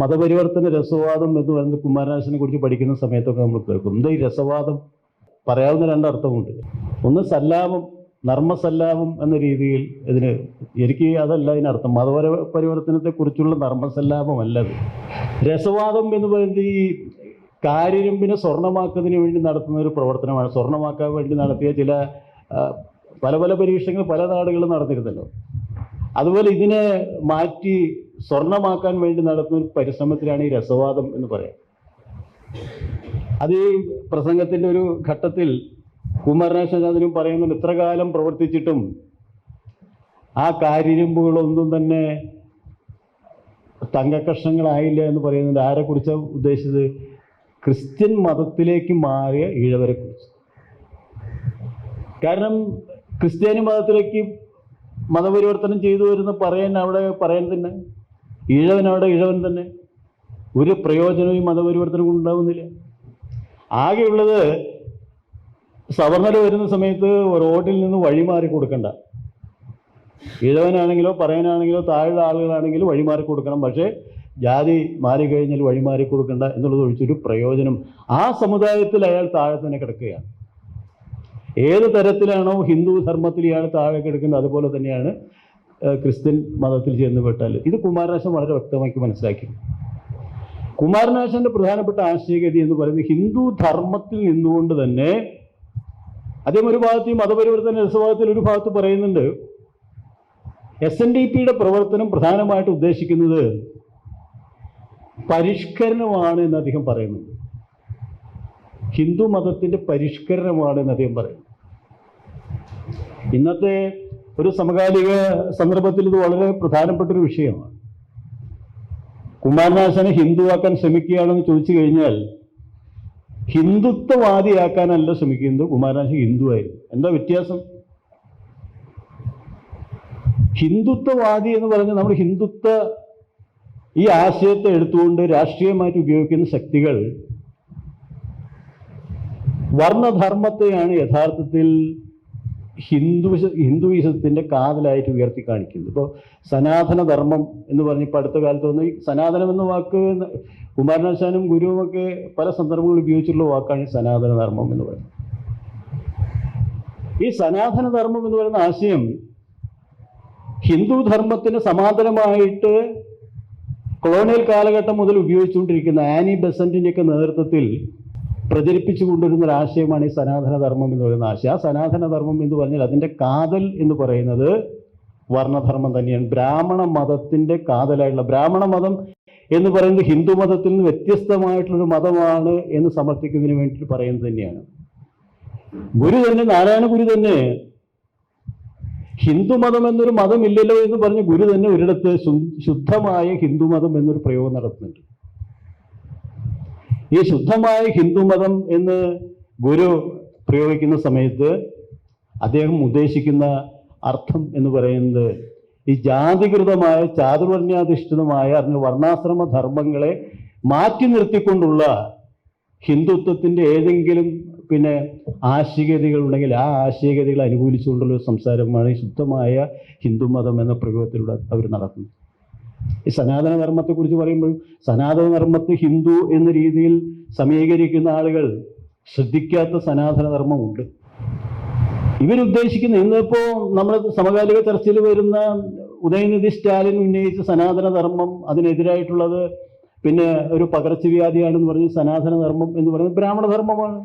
മതപരിവർത്തന രസവാദം എന്ന് പറയുന്നത് കുമാരനാശനെ കുറിച്ച് പഠിക്കുന്ന സമയത്തൊക്കെ നമ്മൾ കേൾക്കും. എന്താ ഈ രസവാദം പറയാവുന്ന രണ്ടർത്ഥമുണ്ട്. ഒന്ന് സല്ലാപം നർമ്മസല്ലാപം എന്ന രീതിയിൽ ഇതിന് എനിക്ക് അതല്ല ഇതിനർത്ഥം മതപര പരിവർത്തനത്തെക്കുറിച്ചുള്ള നർമ്മസല്ലാപമല്ല അത് രസവാദം എന്ന് പറയുന്നത് ഈ കാര്യരമ്പിനെ സ്വർണമാക്കുന്നതിന് വേണ്ടി നടത്തുന്ന ഒരു പ്രവർത്തനമാണ്. സ്വർണമാക്കാൻ വേണ്ടി നടത്തിയ ചില പല പല പരീക്ഷണങ്ങൾ പല നാടുകളിലും നടന്നിരുന്നല്ലോ. അതുപോലെ ഇതിനെ മാറ്റി സ്വർണമാക്കാൻ വേണ്ടി നടത്തുന്ന ഒരു പരിശ്രമത്തിലാണ് ഈ രസവാദം എന്ന് പറയാം. അത് ഈ പ്രസംഗത്തിന്റെ ഒരു ഘട്ടത്തിൽ കുമാരനാശാചാര്യനും പറയുന്നുണ്ട് ഇത്ര കാലം പ്രവർത്തിച്ചിട്ടും ആ കാര്യരുമ്പുകളൊന്നും തന്നെ തങ്കക്കഷ്ണങ്ങളായില്ല എന്ന് പറയുന്നുണ്ട്. ആരെ കുറിച്ച ഉദ്ദേശിച്ചത്? ക്രിസ്ത്യൻ മതത്തിലേക്ക് മാറിയ ഈഴവരെ കുറിച്ച്. കാരണം ക്രിസ്ത്യാനി മതത്തിലേക്ക് മതപരിവർത്തനം ചെയ്തു വരുന്ന പറയാൻ അവിടെ പറയാൻ തന്നെ ഈഴവൻ ഇഴവൻ തന്നെ. ഒരു പ്രയോജനവും മതപരിവർത്തനം ഉണ്ടാവുന്നില്ല. ആകെയുള്ളത് സവർണർ വരുന്ന സമയത്ത് റോഡിൽ നിന്ന് വഴിമാറി കൊടുക്കണ്ട. ഇഴവനാണെങ്കിലോ പറയാനാണെങ്കിലോ താഴെ ആളുകളാണെങ്കിലോ വഴിമാറി കൊടുക്കണം. പക്ഷേ ജാതി മാറിക്കഴിഞ്ഞാൽ വഴിമാറി കൊടുക്കണ്ട എന്നുള്ളത് ഒഴിച്ചൊരു പ്രയോജനം. ആ സമുദായത്തിൽ അയാൾ താഴെ തന്നെ കിടക്കുകയാണ്. ഏത് തരത്തിലാണോ ഹിന്ദു ധർമ്മത്തിൽ ഇയാൾ താഴെ കിടക്കുന്നത്. അതുപോലെ തന്നെയാണ് ക്രിസ്ത്യൻ മതത്തിൽ ചെന്ന് പെട്ടാൽ ഇത് കുമാരനാശൻ വളരെ വ്യക്തമാക്കി മനസ്സിലാക്കി. കുമാരനാശന്റെ പ്രധാനപ്പെട്ട ആശയഗതി എന്ന് പറയുന്നത് ഹിന്ദു ധർമ്മത്തിൽ നിന്നുകൊണ്ട് തന്നെ അദ്ദേഹം ഒരു ഭാഗത്ത് ഈ മതപരിവർത്തന രസവാദത്തിൽ ഒരു ഭാഗത്ത് പറയുന്നുണ്ട് എസ് എൻ ഡി പിയുടെ പ്രവർത്തനം പ്രധാനമായിട്ട് ഉദ്ദേശിക്കുന്നത് പരിഷ്കരണമാണ് എന്ന് അദ്ദേഹം പറയുന്നുണ്ട്. ഹിന്ദു മതത്തിന്റെ പരിഷ്കരണമാണ് എന്ന് അദ്ദേഹം പറയുന്നു. ഇന്നത്തെ ഒരു സമകാലിക സന്ദർഭത്തിൽ ഇത് വളരെ പ്രധാനപ്പെട്ട ഒരു വിഷയമാണ്. കുമാരനാശനെ ഹിന്ദുവാക്കാൻ ശ്രമിക്കുകയാണെന്ന് ചോദിച്ചു കഴിഞ്ഞാൽ ഹിന്ദുത്വവാദിയാക്കാനല്ല ശ്രമിക്കുന്നത് കുമാരനാശൻ ഹിന്ദുവായിരുന്നു എന്താ വ്യത്യാസം? ഹിന്ദുത്വവാദി എന്ന് പറഞ്ഞ് നമ്മൾ ഹിന്ദുത്വ ഈ ആശയത്തെ എടുത്തുകൊണ്ട് രാഷ്ട്രീയമായിട്ട് ഉപയോഗിക്കുന്ന ശക്തികൾ വർണധർമ്മത്തെയാണ് യഥാർത്ഥത്തിൽ ഹിന്ദു ഹിന്ദുയിസത്തിന്റെ കാതലായിട്ട് ഉയർത്തി കാണിക്കുന്നത് ഇപ്പോൾ സനാതനധർമ്മം എന്ന് പറഞ്ഞ് ഇപ്പം അടുത്ത കാലത്ത് വന്ന് ഈ സനാതനം എന്ന വാക്ക് കുമാരനാശാനും ഗുരുവുമൊക്കെ പല സന്ദർഭങ്ങളിൽ ഉപയോഗിച്ചിട്ടുള്ള വാക്കാണ് ഈ സനാതനധർമ്മം എന്ന് പറയുന്നത്. ഈ സനാതനധർമ്മം എന്ന് പറയുന്ന ആശയം ഹിന്ദു ധർമ്മത്തിന് സമാന്തരമായിട്ട് കൊളോണിയൽ കാലഘട്ടം മുതൽ ഉപയോഗിച്ചുകൊണ്ടിരിക്കുന്ന ആനി ബെസന്റിന്റെയൊക്കെ നേതൃത്വത്തിൽ പ്രചരിപ്പിച്ചു കൊണ്ടുവരുന്ന ഒരു ആശയമാണ് ഈ സനാതനധർമ്മം എന്ന് പറയുന്ന ആശയം. ആ സനാതനധർമ്മം എന്ന് പറഞ്ഞാൽ അതിന്റെ കാതൽ എന്ന് പറയുന്നത് വർണധർമ്മം തന്നെയാണ്. ബ്രാഹ്മണ മതത്തിന്റെ കാതലായിട്ടുള്ള ബ്രാഹ്മണ മതം എന്ന് പറയുന്നത് ഹിന്ദു മതത്തിൽ നിന്ന് വ്യത്യസ്തമായിട്ടുള്ളൊരു മതമാണ് എന്ന് സമർത്ഥിക്കുന്നതിന് വേണ്ടിയിട്ട് പറയുന്നത് തന്നെയാണ്. ഗുരു തന്നെ നാരായണ ഗുരു തന്നെ ഹിന്ദു മതം എന്നൊരു മതമില്ലല്ലോ എന്ന് പറഞ്ഞ് ഗുരു തന്നെ ഒരിടത്ത് ശുദ്ധമായ ഹിന്ദു മതം എന്നൊരു പ്രയോഗം നടത്തുന്നുണ്ട്. ഈ ശുദ്ധമായ ഹിന്ദുമതം എന്ന് ഗുരു പ്രയോഗിക്കുന്ന സമയത്ത് അദ്ദേഹം ഉദ്ദേശിക്കുന്ന അർത്ഥം എന്ന് പറയുന്നത് ഈ ജാതികൃതമായ ചാതുർവർണ്യാധിഷ്ഠിതമായ അല്ലെങ്കിൽ വർണാശ്രമ ധർമ്മങ്ങളെ മാറ്റി നിർത്തിക്കൊണ്ടുള്ള ഹിന്ദുത്വത്തിന്റെ ഏതെങ്കിലും പിന്നെ ആശയഗതികൾ ഉണ്ടെങ്കിൽ ആ ആശയഗതികൾ അനുകൂലിച്ചുകൊണ്ടുള്ള സംസാരമാണ് ശുദ്ധമായ ഹിന്ദുമതം എന്ന പ്രയോഗത്തിലൂടെ അവർ നടത്തുന്നത്. ഈ സനാതന ധർമ്മത്തെക്കുറിച്ച് പറയുമ്പോൾ സനാതന ധർമ്മത്തെ ഹിന്ദു എന്ന രീതിയിൽ സമീകരിക്കുന്ന ആളുകൾ ശ്രദ്ധിക്കാത്ത സനാതന ധർമ്മമുണ്ട് ഇവരുദ്ദേശിക്കുന്ന ഇന്നിപ്പോ നമ്മൾ സമകാലിക ചർച്ചയിൽ വരുന്ന ഉദയനിധി സ്റ്റാലിൻ ഉന്നയിച്ച സനാതന ധർമ്മം അതിനെതിരായിട്ടുള്ളത് പിന്നെ ഒരു പകർച്ചവ്യാധിയാണെന്ന് പറഞ്ഞ് സനാതന ധർമ്മം എന്ന് പറയുന്നത് ബ്രാഹ്മണ ധർമ്മമാണ്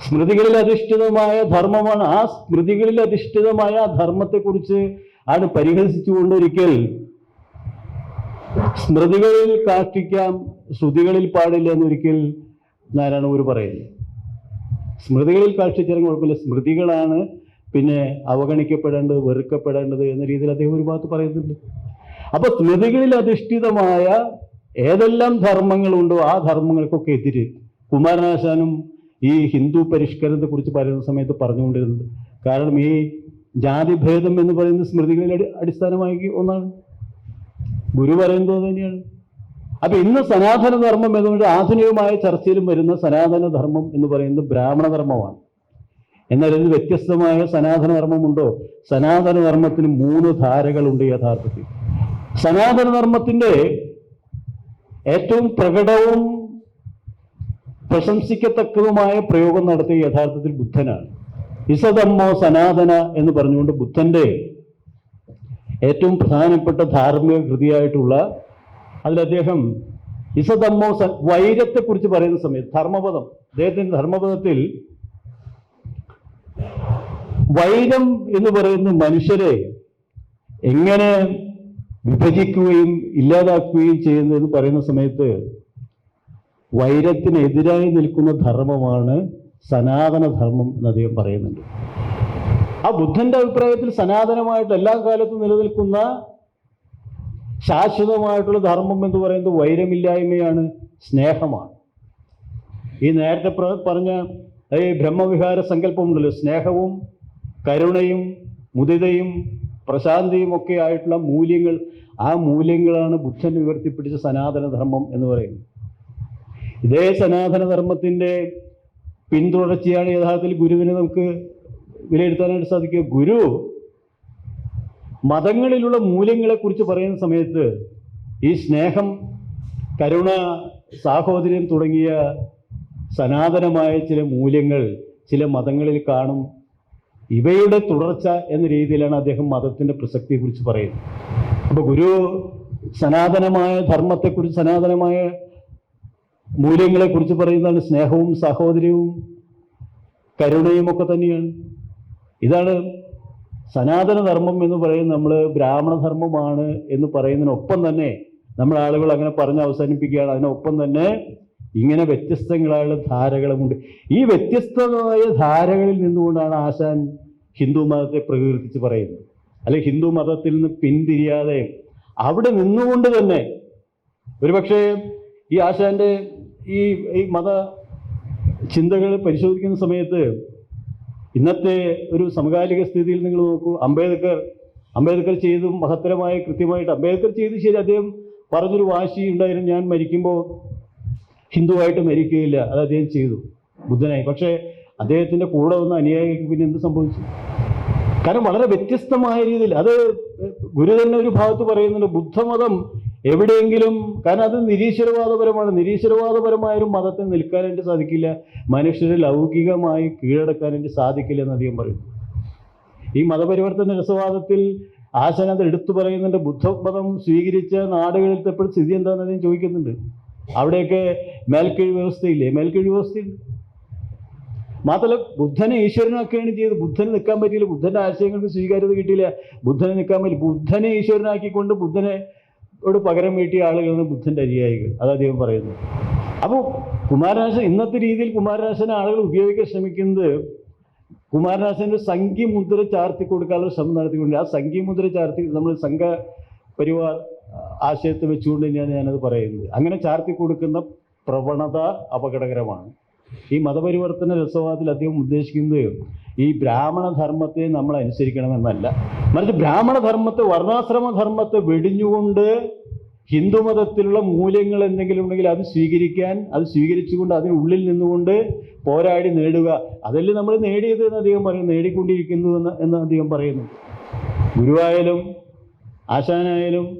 സ്മൃതികളിൽ അധിഷ്ഠിതമായ ധർമ്മമാണ്. ആ സ്മൃതികളിൽ അധിഷ്ഠിതമായ ധർമ്മത്തെ ധർമ്മത്തെക്കുറിച്ച് ആണ് പരിഹസിച്ചുകൊണ്ട് ഒരിക്കൽ സ്മൃതികളിൽ കാഷ്ടിക്കാം ശ്രുതികളിൽ പാടില്ല എന്നൊരിക്കൽ നാരായണ ഗുരു പറയുന്നു. സ്മൃതികളിൽ കാഷ്ടിച്ചാലും കുഴപ്പമില്ല. സ്മൃതികളാണ് പിന്നെ അവഗണിക്കപ്പെടേണ്ടത് വെറുക്കപ്പെടേണ്ടത് എന്ന രീതിയിൽ അദ്ദേഹം ഒരു ഭാഗത്ത് പറയുന്നുണ്ട്. അപ്പൊ സ്മൃതികളിൽ അധിഷ്ഠിതമായ ഏതെല്ലാം ധർമ്മങ്ങളുണ്ടോ ആ ധർമ്മങ്ങൾക്കൊക്കെ എതിര് കുമാരനാശാനും ഈ ഹിന്ദു പരിഷ്കരണത്തെ കുറിച്ച് പറയുന്ന സമയത്ത് പറഞ്ഞുകൊണ്ടിരുന്നത്. കാരണം ഈ ജാതിഭേദം എന്ന് പറയുന്നത് സ്മൃതികളിൽ അടി അടിസ്ഥാനമായി ഒന്നാണ്. ഗുരു പറയുന്നത് തന്നെയാണ്. അപ്പൊ ഇന്ന് സനാതന ധർമ്മം എന്നുകൊണ്ട് ആധുനികമായ ചർച്ചയിലും വരുന്ന സനാതന ധർമ്മം എന്ന് പറയുന്നത് ബ്രാഹ്മണ ധർമ്മമാണ് എന്നാൽ ഇത് വ്യത്യസ്തമായ സനാതന ധർമ്മമുണ്ടോ സനാതന മൂന്ന് ധാരകളുണ്ട് യഥാർത്ഥത്തിൽ. സനാതന ധർമ്മത്തിന്റെ ഏറ്റവും പ്രകടവും പ്രശംസിക്കത്തക്കതുമായ പ്രയോഗം നടത്തിയ യഥാർത്ഥത്തിൽ ബുദ്ധനാണ്. ഇസതമ്മോ സനാതന എന്ന് പറഞ്ഞുകൊണ്ട് ബുദ്ധന്റെ ഏറ്റവും പ്രധാനപ്പെട്ട ധാർമ്മിക കൃതിയായിട്ടുള്ള അതിൽ അദ്ദേഹം ഇസതമ്മോ സ വൈരത്തെക്കുറിച്ച് പറയുന്ന സമയത്ത് ധർമ്മപദം അദ്ദേഹത്തിന്റെ ധർമ്മപദത്തിൽ വൈരം എന്ന് പറയുന്ന മനുഷ്യരെ എങ്ങനെ വിഭജിക്കുകയും ഇല്ലാതാക്കുകയും ചെയ്യുന്നു എന്ന് പറയുന്ന സമയത്ത് വൈരത്തിനെതിരായി നിൽക്കുന്ന ധർമ്മമാണ് സനാതനധർമ്മം എന്ന് അദ്ദേഹം പറയുന്നുണ്ട്. ആ ബുദ്ധന്റെ അഭിപ്രായത്തിൽ സനാതനമായിട്ട് എല്ലാ കാലത്തും നിലനിൽക്കുന്ന ശാശ്വതമായിട്ടുള്ള ധർമ്മം എന്ന് പറയുന്നത് വൈരമില്ലായ്മയാണ് സ്നേഹമാണ്. ഈ നേരത്തെ പറഞ്ഞ ഈ ബ്രഹ്മവിഹാര സങ്കല്പമുണ്ടല്ലോ. സ്നേഹവും കരുണയും മുദിതയും പ്രശാന്തിയും ഒക്കെ ആയിട്ടുള്ള മൂല്യങ്ങൾ ആ മൂല്യങ്ങളാണ് ബുദ്ധൻ ഉയർത്തിപ്പിടിച്ച സനാതനധർമ്മം എന്ന് പറയുന്നത്. ഇതേ സനാതനധർമ്മത്തിന്റെ പിന്തുടർച്ചയാണ് യഥാർത്ഥത്തിൽ ഗുരുവിനെ നമുക്ക് വിലയിരുത്താനായിട്ട് സാധിക്കുക. ഗുരു മതങ്ങളിലുള്ള മൂല്യങ്ങളെക്കുറിച്ച് പറയുന്ന സമയത്ത് ഈ സ്നേഹം കരുണ സാഹോദര്യം തുടങ്ങിയ സനാതനമായ ചില മൂല്യങ്ങൾ ചില മതങ്ങളിൽ കാണും. ഇവയുടെ തുടർച്ച എന്ന രീതിയിലാണ് അദ്ദേഹം മതത്തിന്റെ പ്രസക്തിയെക്കുറിച്ച് പറയുന്നത്. അപ്പോൾ ഗുരു സനാതനമായ ധർമ്മത്തെക്കുറിച്ച് സനാതനമായ മൂല്യങ്ങളെക്കുറിച്ച് പറയുന്നതാണ് സ്നേഹവും സഹോദര്യവും കരുണയും ഒക്കെ തന്നെയാണ്. ഇതാണ് സനാതന ധർമ്മം എന്ന് പറയുന്നത് നമ്മൾ ബ്രാഹ്മണ ധർമ്മമാണ് എന്ന് പറയുന്നതിനൊപ്പം തന്നെ നമ്മൾ ആളുകൾ അങ്ങനെ പറഞ്ഞ് അവസാനിപ്പിക്കുകയാണ്. അതിനൊപ്പം തന്നെ ഇങ്ങനെ വ്യത്യസ്തങ്ങളായുള്ള ധാരകളുമുണ്ട് ഈ വ്യത്യസ്തമായ ധാരകളിൽ നിന്നുകൊണ്ടാണ് ആശാൻ ഹിന്ദു മതത്തെ പ്രകീർത്തിച്ച് പറയുന്നത്. അല്ലെ ഹിന്ദു മതത്തിൽ നിന്ന് പിന്തിരിയാതെ അവിടെ നിന്നുകൊണ്ട് തന്നെ ഒരുപക്ഷെ ഈ ആശാന്റെ ഈ ഈ മത ചിന്തകൾ പരിശോധിക്കുന്ന സമയത്ത് ഇന്നത്തെ ഒരു സമകാലിക സ്ഥിതിയിൽ നിങ്ങൾ നോക്കൂ അംബേദ്കർ അംബേദ്കർ ചെയ്തു മഹത്തരമായ കൃത്യമായിട്ട് അംബേദ്കർ ചെയ്ത് ശരി അദ്ദേഹം പറഞ്ഞൊരു വാശി ഉണ്ടായിരുന്നു ഞാൻ മരിക്കുമ്പോൾ ഹിന്ദുവായിട്ട് മരിക്കുകയില്ല അത് അദ്ദേഹം ചെയ്തു ബുദ്ധനായി. പക്ഷേ അദ്ദേഹത്തിന്റെ കൂടെ വന്ന അനുയായികൾക്ക് പിന്നെ എന്ത് സംഭവിച്ചു? കാരണം വളരെ വ്യത്യസ്തമായ രീതിയിൽ അത് ഗുരു തന്നെ ഒരു ഭാഗത്ത് പറയുന്നുണ്ട് ബുദ്ധമതം എവിടെയെങ്കിലും കാരണം അത് നിരീശ്വരവാദപരമാണ്. നിരീശ്വരവാദപരമായ ഒരു മതത്തിന് നിൽക്കാനായിട്ട് സാധിക്കില്ല. മനുഷ്യരെ ലൗകികമായി കീഴടക്കാനായിട്ട് സാധിക്കില്ല എന്ന് അദ്ദേഹം പറയുന്നു. ഈ മതപരിവർത്തന രസവാദത്തിൽ ആശാൻ അത് എടുത്തു പറയുന്നുണ്ട് ബുദ്ധമതം സ്വീകരിച്ച നാടുകളിൽ എപ്പോഴും സ്ഥിതി എന്താണെന്ന് അദ്ദേഹം ചോദിക്കുന്നുണ്ട്. അവിടെയൊക്കെ മേൽക്കീഴ് വ്യവസ്ഥയില്ലേ? മേൽക്കീഴ് വ്യവസ്ഥയുണ്ട്. മാത്രമല്ല ബുദ്ധനെ ഈശ്വരനാക്കുകയാണ് ചെയ്തത്. ബുദ്ധന് നിൽക്കാൻ പറ്റിയില്ല. ബുദ്ധന്റെ ആശയങ്ങൾക്ക് സ്വീകാര്യത കിട്ടിയില്ല. ബുദ്ധനെ നിൽക്കാൻ പറ്റില്ല ബുദ്ധനെ ഈശ്വരനാക്കിക്കൊണ്ട് ബുദ്ധനെ ോട് പകരം വീട്ടിയ ആളുകളാണ് ബുദ്ധന്റെ അനുയായികൾ അത് അദ്ദേഹം പറയുന്നു. അപ്പോൾ കുമാരനാശൻ ഇന്നത്തെ രീതിയിൽ കുമാരനാശനെ ആളുകൾ ഉപയോഗിക്കാൻ ശ്രമിക്കുന്നത് കുമാരനാശന്റെ സംഖ്യ മുദ്ര ചാർത്തി കൊടുക്കാനുള്ള ശ്രമം നടത്തിക്കൊണ്ട് ആ സംഖ്യ മുദ്ര ചാർത്തി നമ്മൾ സംഘ പരിവാർ ആശയത്തെ വെച്ചുകൊണ്ട് തന്നെയാണ് ഞാനത് പറയുന്നത്. അങ്ങനെ ചാർത്തി കൊടുക്കുന്ന പ്രവണത അപകടകരമാണ്. ഈ മതപരിവർത്തന രസവാദത്തിൽ അദ്ദേഹം ഉദ്ദേശിക്കുന്നത് ഈ ബ്രാഹ്മണ ധർമ്മത്തെ നമ്മൾ അനുസരിക്കണമെന്നല്ല. മറിച്ച് ബ്രാഹ്മണ ധർമ്മത്തെ ധർമ്മത്തെ വെടിഞ്ഞുകൊണ്ട് ഹിന്ദുമതത്തിലുള്ള മൂല്യങ്ങൾ എന്തെങ്കിലും ഉണ്ടെങ്കിൽ അത് സ്വീകരിക്കാൻ അത് സ്വീകരിച്ചുകൊണ്ട് അതിനുള്ളിൽ നിന്നുകൊണ്ട് പോരാടി നേടുക. അതല്ലേ നമ്മൾ നേടിയത് എന്ന് അദ്ദേഹം പറയുന്നു നേടിക്കൊണ്ടിരിക്കുന്നു എന്ന് എന്ന് അദ്ദേഹം പറയുന്നു. ഗുരുവായാലും ആശാനായാലും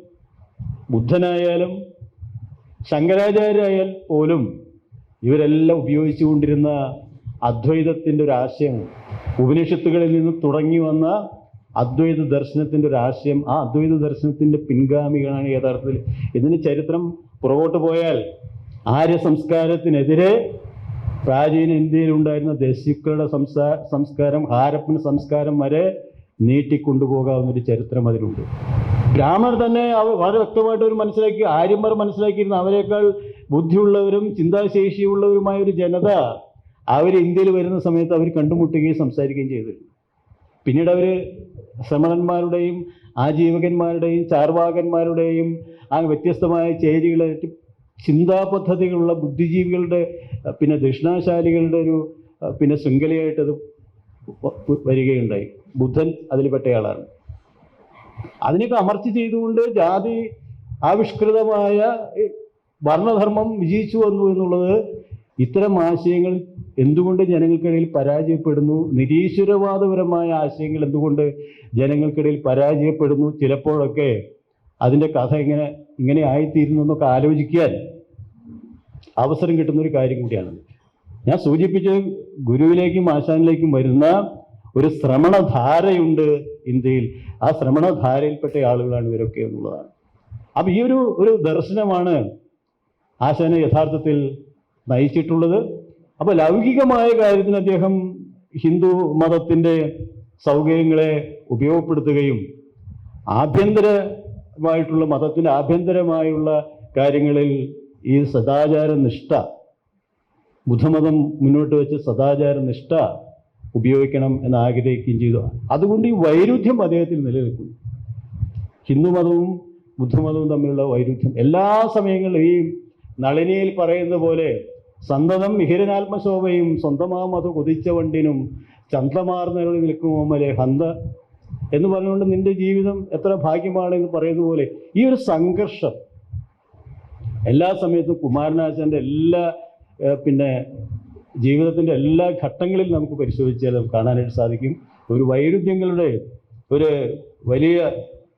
ബുദ്ധനായാലും ശങ്കരാചാര്യായാൽ പോലും ഇവരെല്ലാം ഉപയോഗിച്ചുകൊണ്ടിരുന്ന അദ്വൈതത്തിന്റെ ഒരു ആശയം ഉപനിഷത്തുകളിൽ നിന്ന് തുടങ്ങി വന്ന അദ്വൈത ദർശനത്തിന്റെ ഒരു ആശയം ആ അദ്വൈത ദർശനത്തിന്റെ പിൻഗാമികളാണ് യഥാർത്ഥത്തിൽ. ഇതിന് ചരിത്രം പുറകോട്ട് പോയാൽ ആര്യ സംസ്കാരത്തിനെതിരെ പ്രാചീന ഇന്ത്യയിൽ ഉണ്ടായിരുന്ന സംസാ സംസ്കാരം ഹാരപ്പൻ സംസ്കാരം വരെ നീട്ടിക്കൊണ്ടുപോകാവുന്ന ഒരു ചരിത്രം അതിലുണ്ട്. ബ്രാഹ്മണർ തന്നെ അവർ വളരെ വ്യക്തമായിട്ട് അവർ മനസ്സിലാക്കി ആര്യന്മാർ മനസ്സിലാക്കിയിരുന്ന അവരെക്കാൾ ബുദ്ധിയുള്ളവരും ചിന്താശേഷിയുള്ളവരുമായ ഒരു ജനത അവർ ഇന്ത്യയിൽ വരുന്ന സമയത്ത് അവർ കണ്ടുമുട്ടുകയും സംസാരിക്കുകയും ചെയ്തിരുന്നു. പിന്നീട് അവർ ശ്രമണന്മാരുടെയും ആജീവകന്മാരുടെയും ചാർവാകന്മാരുടെയും ആ വ്യത്യസ്തമായ ചേരികളെ ചിന്താ പദ്ധതികളുള്ള ബുദ്ധിജീവികളുടെ പിന്നെ ദക്ഷിണാശാലികളുടെ ഒരു പിന്നെ ശൃംഖലയായിട്ടത് വരികയുണ്ടായി. ബുദ്ധൻ അതിൽപ്പെട്ടയാളാണ്. അതിനൊക്കെ അമർച്ച ചെയ്തുകൊണ്ട് ജാതി ആവിഷ്കൃതമായ വർണധർമ്മം വിജയിച്ചു വന്നു എന്നുള്ളത് ഇത്തരം ആശയങ്ങൾ എന്തുകൊണ്ട് ജനങ്ങൾക്കിടയിൽ പരാജയപ്പെടുന്നു? നിരീശ്വരവാദപരമായ ആശയങ്ങൾ എന്തുകൊണ്ട് ജനങ്ങൾക്കിടയിൽ പരാജയപ്പെടുന്നു? ചിലപ്പോഴൊക്കെ അതിന്റെ കഥ ഇങ്ങനെ ഇങ്ങനെ ആയിത്തീരുന്നു എന്നൊക്കെ ആലോചിക്കാൻ അവസരം കിട്ടുന്ന ഒരു കാര്യം കൂടിയാണ്. ഞാൻ സൂചിപ്പിച്ച ഗുരുവിലേക്കും ആശാനിലേക്കും വരുന്ന ഒരു ശ്രമണധാരയുണ്ട് ഇന്ത്യയിൽ. ആ ശ്രമണധാരയിൽപ്പെട്ട ആളുകളാണ് ഇവരൊക്കെ എന്നുള്ളതാണ്. അപ്പം ഈ ഒരു ഒരു ദർശനമാണ് ആശാനെ യഥാർത്ഥത്തിൽ നയിച്ചിട്ടുള്ളത്. അപ്പോൾ ലൗകികമായ കാര്യത്തിന് അദ്ദേഹം ഹിന്ദു മതത്തിന്റെ സൗകര്യങ്ങളെ ഉപയോഗപ്പെടുത്തുകയും ആഭ്യന്തരമായിട്ടുള്ള മതത്തിന്റെ ആഭ്യന്തരമായുള്ള കാര്യങ്ങളിൽ ഈ സദാചാര നിഷ്ഠ ബുദ്ധമതം മുന്നോട്ട് വെച്ച് സദാചാര നിഷ്ഠ ഉപയോഗിക്കണം എന്ന് ആഗ്രഹിക്കുകയും ചെയ്തു. അതുകൊണ്ട് ഈ വൈരുദ്ധ്യം അദ്ദേഹത്തിൽ നിലനിൽക്കുന്നു. ഹിന്ദുമതവും ബുദ്ധമതവും തമ്മിലുള്ള വൈരുദ്ധ്യം എല്ലാ സമയങ്ങളിലും ഈ നളിനിയിൽ പറയുന്ന പോലെ സന്തതം മിഹിരനാത്മശോഭയും സ്വന്തമാം അത് കൊതിച്ച വണ്ടിനും ചന്തമാർന്നരുളി നിൽക്കുമോമലെ ഹന്ത? എന്ന് പറഞ്ഞുകൊണ്ട് നിന്റെ ജീവിതം എത്ര ഭാഗ്യമാണ് എന്ന് പറയുന്ന പോലെ ഈ ഒരു സംഘർഷം എല്ലാ സമയത്തും കുമാരനാശാന്റെ എല്ലാ പിന്നെ ജീവിതത്തിന്റെ എല്ലാ ഘട്ടങ്ങളിൽ നമുക്ക് പരിശോധിച്ചാൽ നമുക്ക് കാണാനായിട്ട് സാധിക്കും. ഒരു വൈരുദ്ധ്യങ്ങളുടെ ഒരു വലിയ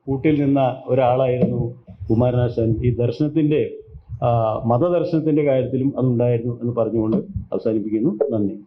കൂട്ടിൽ നിന്ന ഒരാളായിരുന്നു കുമാരനാശാൻ. ഈ ദർശനത്തിന്റെ മതദർശനത്തിന്റെ കാര്യത്തിലും അതുണ്ടായിരുന്നു എന്ന് പറഞ്ഞുകൊണ്ട് അവസാനിപ്പിക്കുന്നു. നന്ദി.